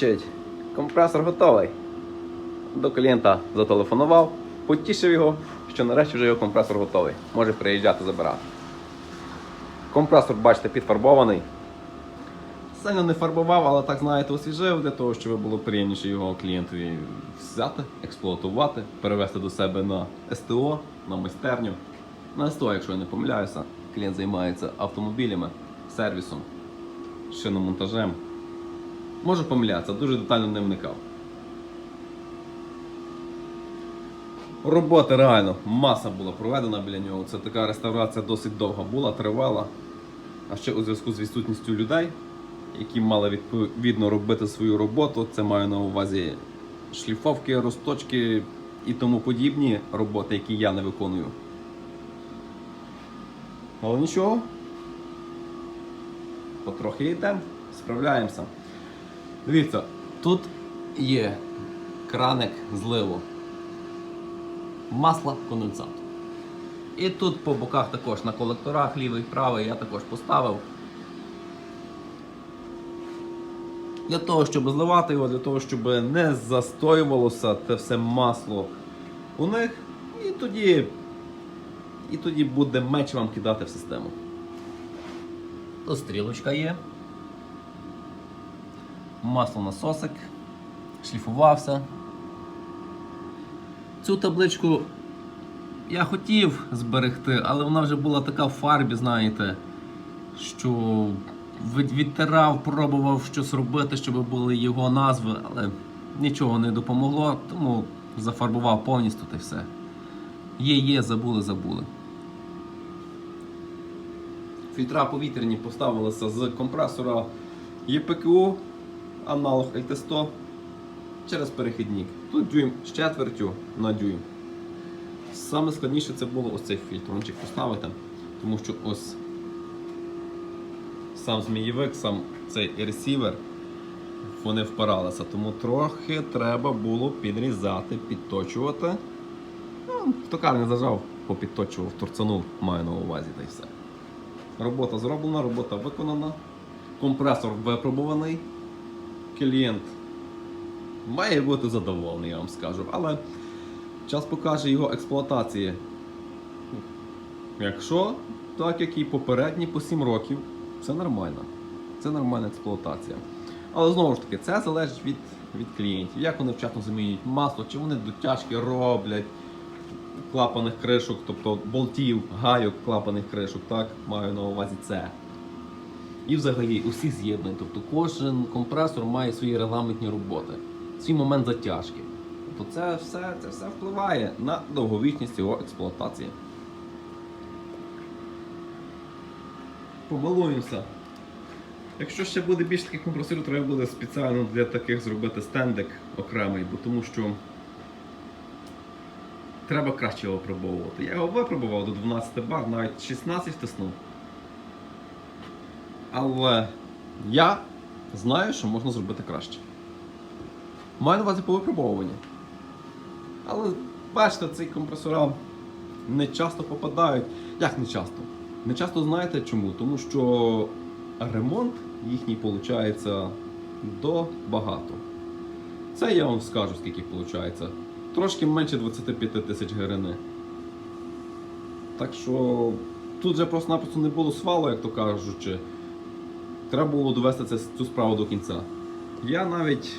Значить, компресор готовий. До клієнта зателефонував, потішив його, що нарешті вже його компресор готовий. Може приїжджати забирати. Компресор, бачите, підфарбований. Сильно не фарбував, але так знаєте, освіжив для того, щоб було приємніше його клієнтові взяти, експлуатувати, перевести до себе на СТО, на майстерню. На СТО, якщо я не помиляюся, клієнт займається автомобілями, сервісом, шиномонтажем. Можу помилятися, дуже детально не вникав. Роботи реально маса була проведена біля нього. Це така реставрація досить довга була, тривала. А ще у зв'язку з відсутністю людей, які мали відповідно робити свою роботу, це маю на увазі шліфовки, розточки і тому подібні роботи, які я не виконую. Але нічого. Потрохи йдемо, справляємося. Дивіться, тут є краник зливу масла конденсату. І тут по боках також на колекторах лівий правий я також поставив. Для того, щоб зливати його, для того, щоб не застоювалося те все масло у них. І тоді, і тоді буде меч вам кидати в систему. Тут стрілочка є. Масло насосик. Шліфувався. Цю табличку я хотів зберегти, але вона вже була така в фарбі, знаєте, що відтирав, пробував щось робити, щоб були його назви, але нічого не допомогло, тому зафарбував повністю та все. Є, є, забули, забули. Фільтра повітряні поставилися з компресора ЄПКУ, аналог LT100 через перехідник. Тут дюйм з четвертю на дюйм. Саме складніше це було ось цей фільтрончик поставити, тому що ось сам змієвик, сам цей ресівер, вони впиралися, тому трохи треба було підрізати, підточувати. Ну, в токар зажав, попідточував, торцанув, маю на увазі та й все. Робота зроблена, робота виконана. Компресор випробуваний. Клієнт має бути задоволений, я вам скажу. Але час покаже його експлуатації. Якщо, так як і попередні по 7 років, це нормально. Це нормальна експлуатація. Але знову ж таки, це залежить від, від клієнтів. Як вони вчасно замінюють масло, чи вони дотяжки роблять клапаних кришок, тобто болтів, гайок клапаних кришок, так, маю на увазі це. І взагалі усі з'єднання. Тобто кожен компресор має свої регламентні роботи, свій момент затяжки. Тобто це все, це все впливає на довговічність його експлуатації. Помилуємося. Якщо ще буде більше таких компресорів, треба буде спеціально для таких зробити стендик окремий, бо тому що треба краще випробовувати. Я його випробував до 12 бар, навіть 16 втиснув. Але я знаю, що можна зробити краще. Маю на увазі по випробовуванні. Але бачите, ці компресора не часто попадають. Як не часто? Не часто знаєте чому? Тому що ремонт їхній виходить до багато. Це я вам скажу, скільки виходить. Трошки менше 25 тисяч гривень. Так що тут же просто-напросто не було свалу, як то кажучи. Треба було довести це, цю справу до кінця. Я навіть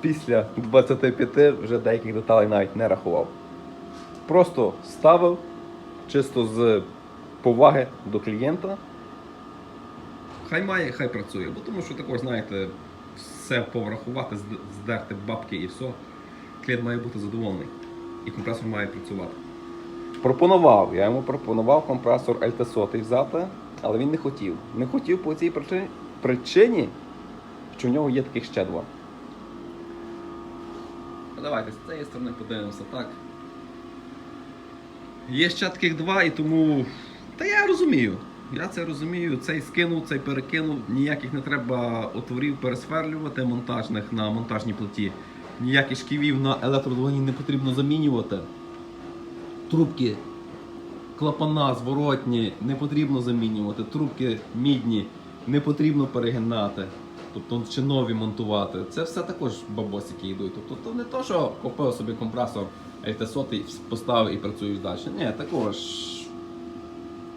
після 25 вже деяких деталей навіть не рахував. Просто ставив чисто з поваги до клієнта. Хай має, хай працює, бо тому що також, знаєте, все поврахувати, здерти бабки і все. Клієнт має бути задоволений. І компресор має працювати. Пропонував, я йому пропонував компресор LT100 взяти, але він не хотів. Не хотів по цій причині, що в нього є таких ще два. Давайте з цієї сторони подивимося, так. Є ще таких два, і тому. Та я розумію. Я це розумію. Цей скинув, цей перекинув. Ніяких не треба отворів пересверлювати монтажних на монтажній плиті. Ніяких шківів на електродвигуні не потрібно замінювати. Трубки, клапана зворотні не потрібно замінювати. Трубки мідні не потрібно перегинати. тобто чи нові монтувати. Це все також бабосики йдуть. Тобто то не то, що купив собі компресор LT100 поставив і працюєш далі. Ні, також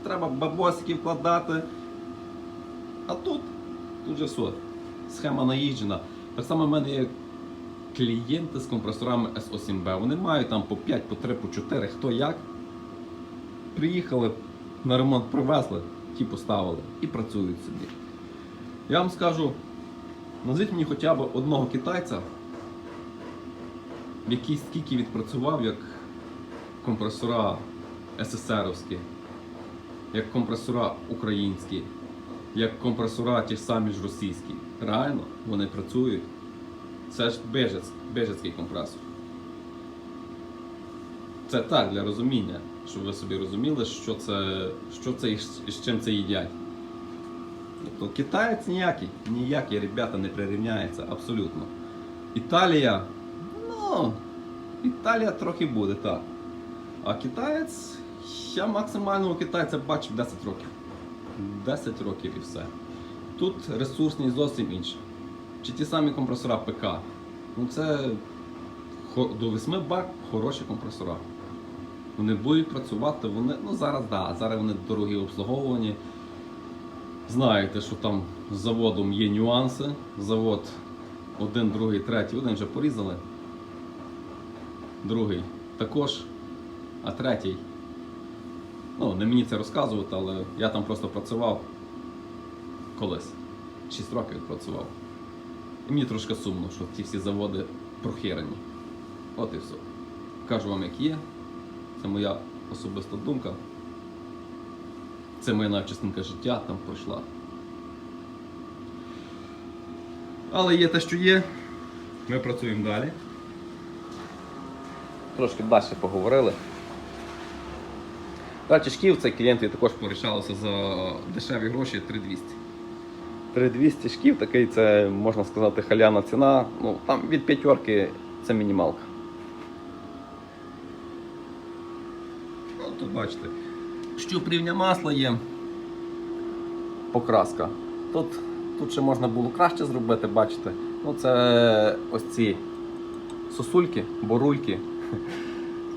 треба бабосики вкладати. А тут, тут же все. Схема наїжджена. Так само в мене є клієнти з компресорами SO7B. Вони мають там по 5, по 3, по 4, хто як. Приїхали, на ремонт привезли, ті поставили і працюють собі. Я вам скажу, назвіть мені хоча б одного китайця, який скільки відпрацював як компресора СССРовські, як компресора українські, як компресора ті ж самі ж російські. Реально, вони працюють. Це ж бежець, бежецький компресор. Це так для розуміння, щоб ви собі розуміли, що це, що це і з чим це їдять. Тобто китаєць ніякий, ніякий, ребята, не прирівняється абсолютно. Італія, ну, Італія трохи буде, так. А китаєць, я максимального китайця бачив 10 років. 10 років і все. Тут ресурсність зовсім інша. Чи ті самі компресора ПК. Ну це до 8 бак хороші компресора. Вони будуть працювати, вони, ну зараз да, зараз вони дорогі обслуговувані. Знаєте, що там з заводом є нюанси. Завод один, другий, третій, один вже порізали. Другий також, а третій. Ну, не мені це розказувати, але я там просто працював колись. 6 років відпрацював. І мені трошки сумно, що ці всі заводи прохерені. От і все. Кажу вам, як є. Це моя особиста думка. Це моя навіть життя там пройшла. Але є те, що є. Ми працюємо далі. Трошки далі поговорили. Далі шків цей клієнти також порішалися за дешеві гроші 3200. 3200 шків, такий це, можна сказати, халяна ціна. Ну, там від п'ятерки це мінімалка. Ну, тут бачите, щуп рівня масла є. Покраска. Тут, тут ще можна було краще зробити, бачите. Ну, це ось ці сосульки, борульки.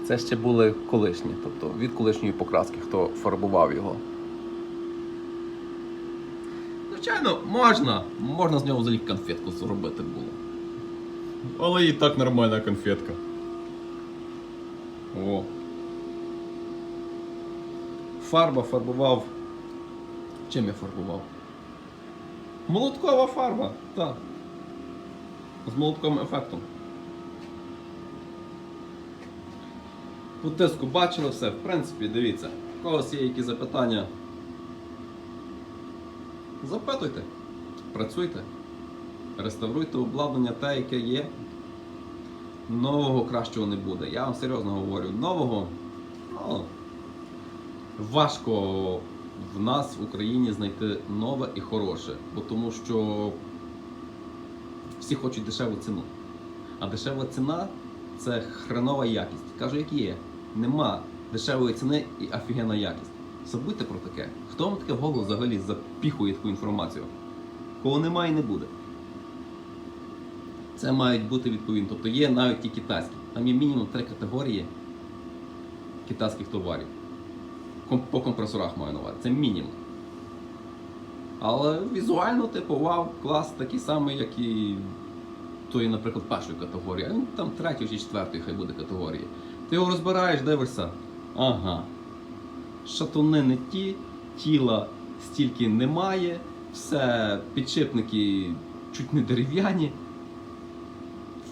Це ще були колишні, тобто від колишньої покраски, хто фарбував його. Звичайно, можна. Можна з нього взагалі конфетку зробити було. Але і так нормальна конфетка. О. Фарба фарбував. Чим я фарбував? Молоткова фарба, так. З молотковим ефектом. По тиску бачили все, в принципі, дивіться. У когось є якісь запитання. Запитуйте, працюйте, реставруйте обладнання те, яке є. Нового кращого не буде. Я вам серйозно говорю, нового ну, важко в нас в Україні знайти нове і хороше, бо тому що всі хочуть дешеву ціну. А дешева ціна це хренова якість. Кажу, як є. Нема дешевої ціни і офігенна якість. Забудьте про таке. Хто вам таке в голову взагалі запіхує таку інформацію? Кого немає і не буде. Це мають бути відповідно. Тобто є навіть ті китайські. Там є мінімум три категорії китайських товарів. По компресорах маю на увазі. Це мінімум. Але візуально, типу, вау, клас такий самий, як і тої, наприклад, першої категорії, ну, там третьої чи четвертої хай буде категорії. Ти його розбираєш, дивишся. Ага. Шатуни не ті, тіла стільки немає, все підшипники чуть не дерев'яні.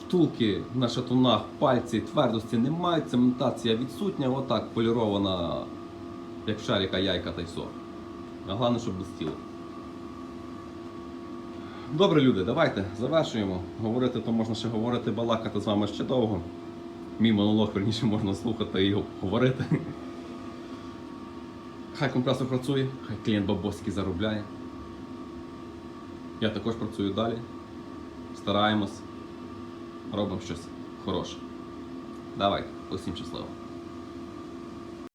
Втулки на шатунах, пальці твердості не мають, цементація відсутня, отак полірована, як в шаріка яйка та й сор. А головне, щоб без тіла. Добре, люди, давайте завершуємо. Говорити то можна ще говорити, балакати з вами ще довго. Мій монолог, верніше, можна слухати і говорити. Хай компресор працює, хай клієнт бабоськи заробляє. Я також працюю далі. Стараємось. Робимо щось хороше. Давайте, усім щасливо.